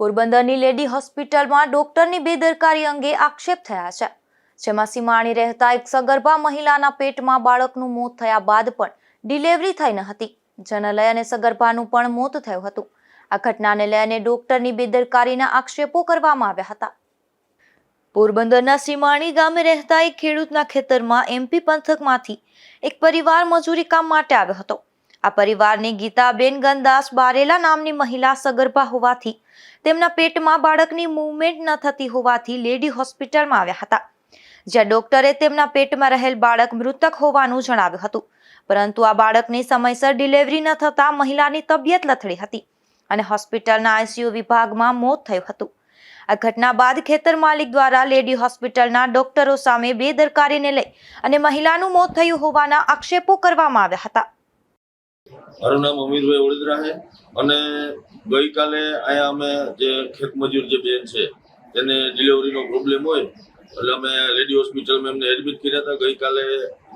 પોરબંદરની લેડી હોસ્પિટલમાં ડોક્ટરની બેદરકારી અંગે આક્ષેપ થયા છે. જેમાં સીમાણી રહેતા એક સગર્ભા મહિલાના પેટમાં બાળકનું મોત થયા બાદ પણ ડિલિવરી થઈ ન હતી. જેને લઈને સગર્ભાનું પણ મોત થયું હતું. આ ઘટનાને લઈને ડોક્ટરની બેદરકારીના આક્ષેપો કરવામાં આવ્યા હતા. પોરબંદરના સીમાણી ગામે રહેતા એક ખેડૂતના ખેતરમાં એમપી પંથકમાંથી એક પરિવાર મજૂરી કામ માટે આવ્યો હતો. આ પરિવારની ગીતાબેન ગંદાસ બારેલા નામની મહિલા સગર્ભા હોવાથી તેમના પેટમાં બાળકની મૂવમેન્ટ ન થતી હોવાથી લેડી હોસ્પિટલમાં આવ્યા હતા. જ્યાં ડોક્ટરે તેમના પેટમાં રહેલ બાળક મૃતક હોવાનું જણાવ્યું હતું. પરંતુ આ બાળકની સમયસર ડિલિવરી ન થતાં મહિલાની તબિયત લથડી હતી અને હોસ્પિટલના આઈસીયુ વિભાગમાં મોત થયું હતું. આ ઘટના બાદ ખેતર માલિક દ્વારા લેડી હોસ્પિટલના ડોક્ટરો સામે બેદરકારીને લઈ અને મહિલાનું મોત થયું હોવાના આક્ષેપો કરવામાં આવ્યા હતા. મારું નામ અમીરભાઈ વડોદરા છે. અને ગઈકાલે અહીંયા અમે જે ખેતમજૂર જે બેન છે, તેને ડિલિવરીનો પ્રોબ્લેમ હોય, એટલે અમે લેડી હોસ્પિટલમાં એમને એડમિટ કર્યા હતા. ગઈકાલે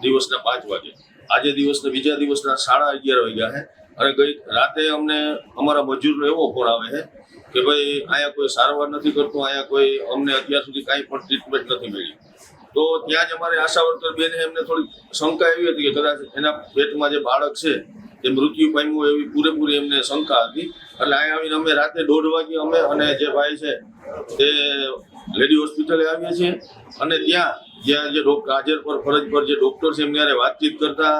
દિવસના પાંચ વાગે. આજે દિવસના બીજા દિવસના સાડા અગિયાર વાગ્યા છે. અને ગઈ રાતે અમને અમારા મજૂરનો એવો ફોન આવે છે કે ભાઈ અહીંયા કોઈ સારવાર નથી કરતું, અહીંયા કોઈ અમને અત્યાર સુધી કાંઈ પણ ટ્રીટમેન્ટ નથી મળી. તો ત્યાં જ અમારે આશા વર્કર બેને એમને થોડી શંકા એવી હતી કે કદાચ એના પેટમાં જે બાળક છે તે મૃત્યુ પામ્યું એવી પૂરેપૂરી એમને શંકા હતી. એટલે અહીંયા આવીને અમે રાતે દોઢ વાગે અમે અને જે ભાઈ છે તે લેડી હોસ્પિટલે આવીએ છીએ. અને ત્યાં જ્યાં જે હાજર પર ફરજ પર જે ડોક્ટર છે એમની વાતચીત કરતા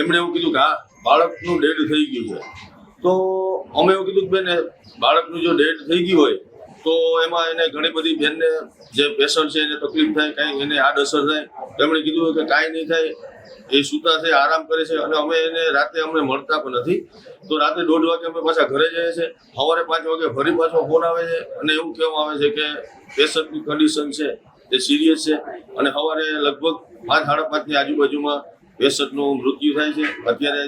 એમણે એવું કીધું કે હા, બાળકનું ડેડ થઈ ગયું છે. તો અમે એવું કીધું કે બેન બાળકનું જો ડેડ થઈ ગયું હોય તો એમાં એને ઘણી બધી બેનને જે પેશન્ટ છે એને તકલીફ થાય, કાંઈ એને આડઅસર થાય તેમણે કીધું કે કાંઈ નહીં થાય, એ સૂતા છે, આરામ કરે છે અને અમે એને રાતે અમને મળતા પણ નથી. તો રાતે દોઢ વાગે અમે પાછા ઘરે જઈએ છીએ. સવારે પાંચ વાગે ફરી પાછો ફોન આવે છે અને એવું કહેવામાં આવે છે કે પેશન્ટની કન્ડિશન છે તે સિરિયસ છે અને સવારે લગભગ પાંચ, સાડા પાંચની આજુબાજુમાં પેશન્ટનું મૃત્યુ થાય છે. અત્યારે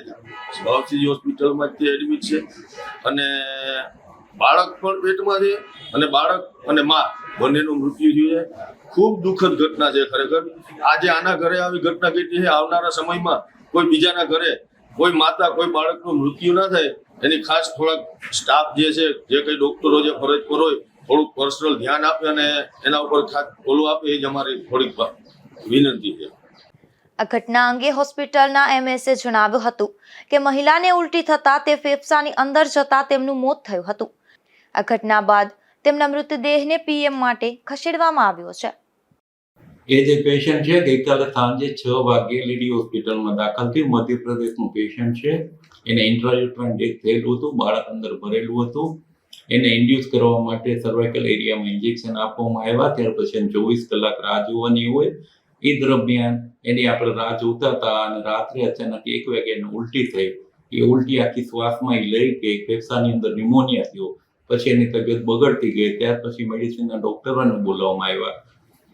ભાવસીજી હોસ્પિટલમાં જ તે એડમિટ છે. અને બાળક પણ પેટમાં છે અને બાળક અને મા બંનેનું મૃત્યુ થયું છે. ખૂબ દુઃખદ ઘટના છે ખરેખર. આજે આના ઘરે આવી ઘટના ઘટી છે? આવનારા સમયમાં કોઈ બીજાના ઘરે કોઈ માતા, કોઈ બાળકનું મૃત્યુ ના થાય. એની ખાસ થોડાક સ્ટાફ જે છે, જે કંઈ ડોક્ટરો જે ફરજ પર હોય, થોડુંક પર્સનલ ધ્યાન આપે અને એના ઉપર ખાસ ઓલું આપે, એ જ અમારી થોડીક વિનંતી છે. આ ઘટના અંગે હોસ્પિટલના એમએસએ જણાવ્યું હતું કે મહિલાને ઉલટી થતા તે ફેફસાની અંદર જતા તેમનું મોત થયું હતું. આ ઘટના બાદ તેમના મૃતદેહને પીએમ માટે ખસેડવામાં આવ્યો છે. એ જે પેશન્ટ છે, ગઈકાલે સાંજે છ વાગે લેડી હોસ્પિટલમાં દાખલ થયું. મધ્યપ્રદેશનું પેશન્ટ છે. એને ઇન્ટ્રાયુટ્રાઇન ડેથ થયેલું હતું. બાળક અંદર ભરેલું હતું. એને ઇન્ડ્યુસ કરવા માટે સર્વાઇકલ એરિયામાં ઇન્જેક્શન આપવામાં આવ્યા. ત્યાર પછી ચોવીસ કલાક રાહ જોવાની હોય. એ દરમિયાન એની આપણે રાહ જોતા હતા અને રાત્રે અચાનક એક વાગે એને ઉલટી થઈ. એ ઉલટી આખી શ્વાસમાં લઈ કે ફેફસાની અંદર ન્યુમોનિયા થયો. પછી એની તબિયત બગડતી ગઈ. ત્યાર પછી મેડિસિનના ડોક્ટરોને બોલાવવામાં આવ્યા.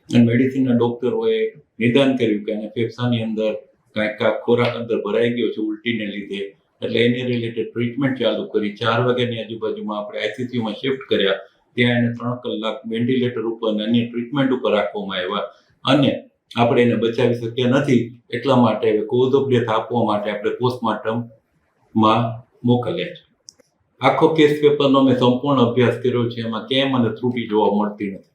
અને મેડિસિનના ડોક્ટરોએ નિદાન કર્યું કે એને ફેફસાની અંદર કાંઈક ખોરાક અંદર ભરાઈ ગયો છે ઉલટીને લીધે. એટલે એની રિલેટેડ ટ્રીટમેન્ટ ચાલુ કરી. ચાર વાગ્યાની આજુબાજુમાં આપણે આઈસીસીયુમાં શિફ્ટ કર્યા. ત્યાં એને ત્રણ કલાક વેન્ટિલેટર ઉપર અને અન્ય ટ્રીટમેન્ટ ઉપર રાખવામાં આવ્યા. અને આપણે એને બચાવી શક્યા નથી એટલા માટે કોઝ ઓફ ડેથ આપવા માટે આપણે પોસ્ટમોર્ટમમાં મોકલ્યા છે. આખો કેસ પેપરનો મેં સંપૂર્ણ અભ્યાસ કર્યો છે, એમાં કેમ મને ત્રુટી જોવા મળતી નથી.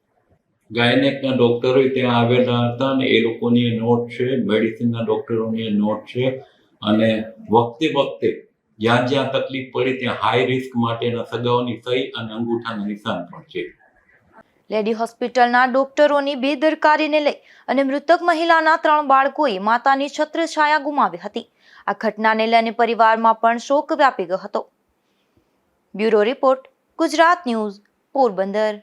ગાયનેકના ડૉક્ટરો ત્યાં આવેલા હતા અને એ લોકોની નોટ છે મેડિસિનના ડૉક્ટરોની નોટ છે અને વખતે વખતે જ્યાં જ્યાં તકલીફ પડી ત્યાં હાઈ રિસ્ક માટેના સગાઓની સહી અને અંગૂઠાના નિશાન પણ છે. લેડી હોસ્પિટલના ડોક્ટરોની બેદરકારીને લઈ અને મૃતક મહિલાના ત્રણ બાળકોએ માતાની છત્રછાયા ગુમાવી હતી. આ ઘટનાને લઈને પરિવારમાં પણ શોક વ્યાપી ગયો હતો. Bureau report Gujarat news Porbandar